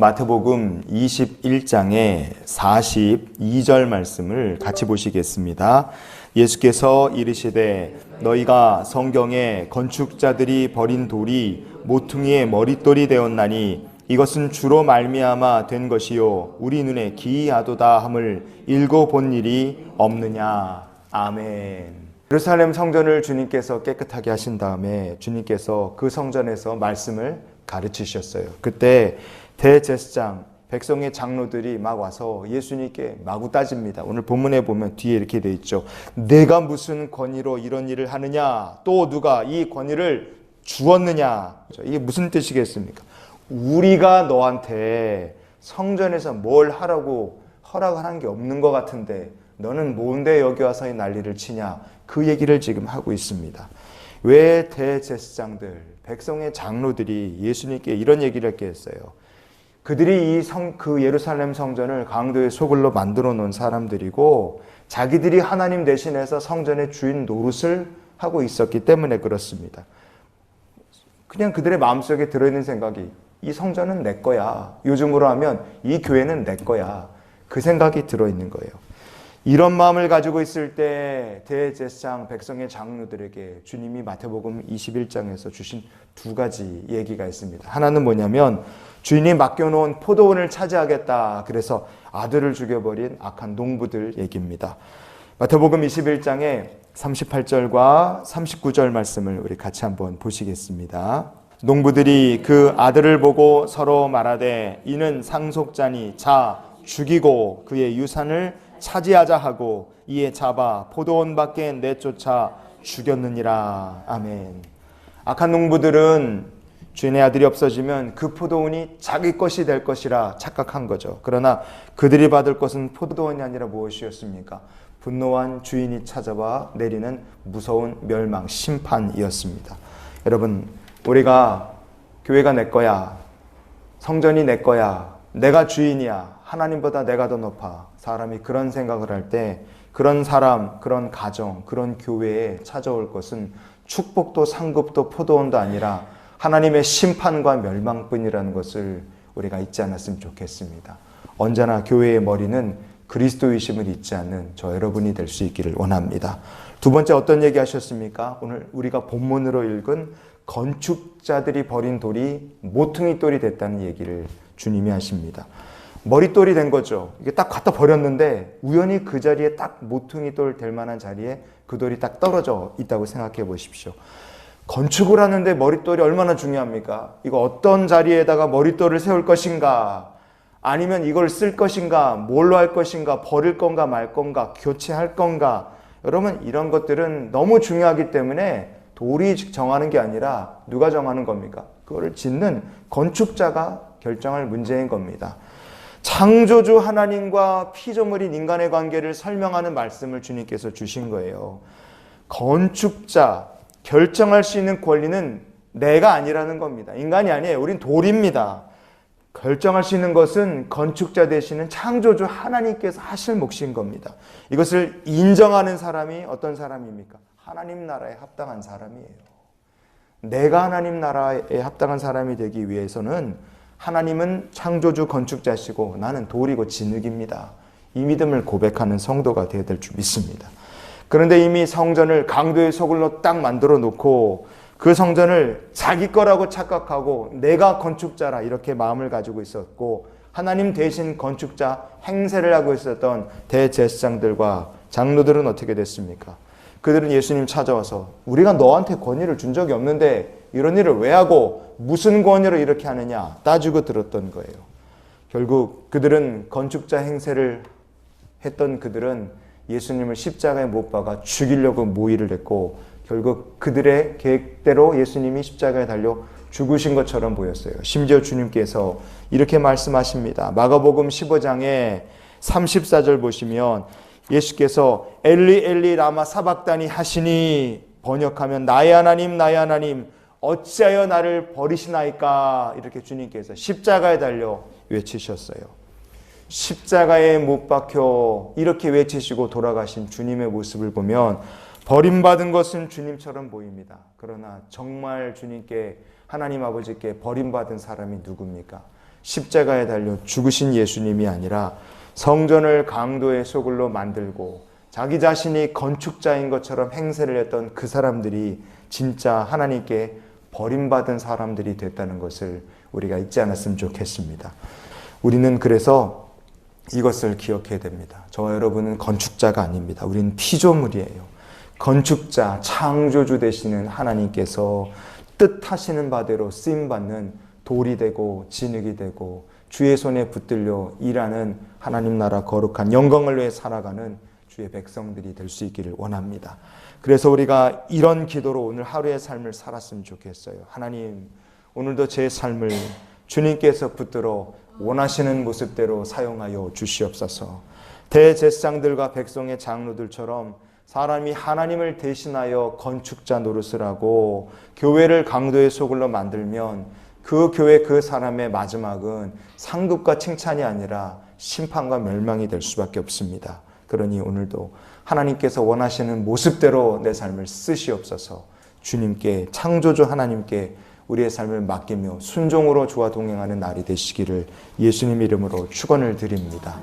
마태복음 21장의 42절 말씀을 같이 보시겠습니다. 예수께서 이르시되 너희가 성경에 건축자들이 버린 돌이 모퉁이의 머릿돌이 되었나니 이것은 주로 말미암아 된 것이요 우리 눈에 기이하도다 함을 읽어 본 일이 없느냐 아멘. 예루살렘 성전을 주님께서 깨끗하게 하신 다음에 주님께서 그 성전에서 말씀을 가르치셨어요. 그때 대제사장 백성의 장로들이 막 와서 예수님께 마구 따집니다. 오늘 본문에 보면 뒤에 이렇게 돼 있죠. 내가 무슨 권위로 이런 일을 하느냐? 또 누가 이 권위를 주었느냐? 이게 무슨 뜻이겠습니까? 우리가 너한테 성전에서 뭘 하라고 허락을 한 게 없는 것 같은데 너는 뭔데 여기 와서 이 난리를 치냐? 그 얘기를 지금 하고 있습니다. 왜 대제사장들, 백성의 장로들이 예수님께 이런 얘기를 했게 했어요? 그들이 이 성, 그 예루살렘 성전을 강도의 소굴로 만들어 놓은 사람들이고 자기들이 하나님 대신해서 성전의 주인 노릇을 하고 있었기 때문에 그렇습니다. 그냥 그들의 마음속에 들어있는 생각이 이 성전은 내 거야. 요즘으로 하면 이 교회는 내 거야. 그 생각이 들어있는 거예요. 이런 마음을 가지고 있을 때 대제사장 백성의 장로들에게 주님이 마태복음 21장에서 주신 두 가지 얘기가 있습니다. 하나는 뭐냐면 주인이 맡겨놓은 포도원을 차지하겠다. 그래서 아들을 죽여버린 악한 농부들 얘기입니다. 마태복음 21장에 38절과 39절 말씀을 우리 같이 한번 보시겠습니다. 농부들이 그 아들을 보고 서로 말하되 이는 상속자니 자 죽이고 그의 유산을 차지하자 하고 이에 잡아 포도원 밖에 내쫓아 죽였느니라. 아멘. 악한 농부들은 주인의 아들이 없어지면 그 포도원이 자기 것이 될 것이라 착각한 거죠. 그러나 그들이 받을 것은 포도원이 아니라 무엇이었습니까? 분노한 주인이 찾아와 내리는 무서운 멸망, 심판이었습니다. 여러분, 우리가 교회가 내 거야, 성전이 내 거야, 내가 주인이야, 하나님보다 내가 더 높아. 사람이 그런 생각을 할 때 그런 사람, 그런 가정, 그런 교회에 찾아올 것은 축복도 상급도 포도원도 아니라 하나님의 심판과 멸망뿐이라는 것을 우리가 잊지 않았으면 좋겠습니다. 언제나 교회의 머리는 그리스도의심을 잊지 않는 저 여러분이 될 수 있기를 원합니다. 두 번째 어떤 얘기 하셨습니까? 오늘 우리가 본문으로 읽은 건축자들이 버린 돌이 모퉁이 돌이 됐다는 얘기를 주님이 하십니다. 머릿돌이 된 거죠. 이게 딱 갖다 버렸는데 우연히 그 자리에 딱 모퉁이 돌 될 만한 자리에 그 돌이 딱 떨어져 있다고 생각해 보십시오. 건축을 하는데 머릿돌이 얼마나 중요합니까? 이거 어떤 자리에다가 머릿돌을 세울 것인가? 아니면 이걸 쓸 것인가? 뭘로 할 것인가? 버릴 건가 말 건가? 교체할 건가? 여러분 이런 것들은 너무 중요하기 때문에 돌이 정하는 게 아니라 누가 정하는 겁니까? 그거를 짓는 건축자가 결정할 문제인 겁니다. 창조주 하나님과 피조물인 인간의 관계를 설명하는 말씀을 주님께서 주신 거예요. 건축자, 결정할 수 있는 권리는 내가 아니라는 겁니다. 인간이 아니에요. 우린 돌입니다. 결정할 수 있는 것은 건축자 되시는 창조주 하나님께서 하실 몫인 겁니다. 이것을 인정하는 사람이 어떤 사람입니까? 하나님 나라에 합당한 사람이에요. 내가 하나님 나라에 합당한 사람이 되기 위해서는 하나님은 창조주 건축자시고 나는 돌이고 진흙입니다. 이 믿음을 고백하는 성도가 되어야 될 줄 믿습니다. 그런데 이미 성전을 강도의 소굴로 딱 만들어 놓고 그 성전을 자기 거라고 착각하고 내가 건축자라 이렇게 마음을 가지고 있었고 하나님 대신 건축자 행세를 하고 있었던 대제사장들과 장로들은 어떻게 됐습니까? 그들은 예수님 찾아와서 우리가 너한테 권위를 준 적이 없는데 이런 일을 왜 하고 무슨 권위로 이렇게 하느냐 따지고 들었던 거예요. 결국 그들은 건축자 행세를 했던 그들은 예수님을 십자가에 못 박아 죽이려고 모의를 했고 결국 그들의 계획대로 예수님이 십자가에 달려 죽으신 것처럼 보였어요. 심지어 주님께서 이렇게 말씀하십니다. 마가복음 15장에 34절 보시면 예수께서 엘리 엘리 라마 사박다니 하시니 번역하면 나의 하나님 나의 하나님 어찌하여 나를 버리시나이까 이렇게 주님께서 십자가에 달려 외치셨어요. 십자가에 못 박혀 이렇게 외치시고 돌아가신 주님의 모습을 보면 버림받은 것은 주님처럼 보입니다. 그러나 정말 주님께 하나님 아버지께 버림받은 사람이 누굽니까? 십자가에 달려 죽으신 예수님이 아니라 성전을 강도의 소굴로 만들고 자기 자신이 건축자인 것처럼 행세를 했던 그 사람들이 진짜 하나님께 버림받은 사람들이 됐다는 것을 우리가 잊지 않았으면 좋겠습니다. 우리는 그래서 이것을 기억해야 됩니다. 저와 여러분은 건축자가 아닙니다. 우리는 피조물이에요. 건축자, 창조주 되시는 하나님께서 뜻하시는 바대로 쓰임 받는 돌이 되고 진흙이 되고 주의 손에 붙들려 일하는 하나님 나라 거룩한 영광을 위해 살아가는 주의 백성들이 될 수 있기를 원합니다. 그래서 우리가 이런 기도로 오늘 하루의 삶을 살았으면 좋겠어요. 하나님, 오늘도 제 삶을 주님께서 붙들어 원하시는 모습대로 사용하여 주시옵소서. 대제사장들과 백성의 장로들처럼 사람이 하나님을 대신하여 건축자 노릇을 하고 교회를 강도의 소굴로 만들면 그 교회 그 사람의 마지막은 상급과 칭찬이 아니라 심판과 멸망이 될 수밖에 없습니다. 그러니 오늘도 하나님께서 원하시는 모습대로 내 삶을 쓰시옵소서 주님께 창조주 하나님께 우리의 삶을 맡기며 순종으로 주와 동행하는 날이 되시기를 예수님 이름으로 축원을 드립니다.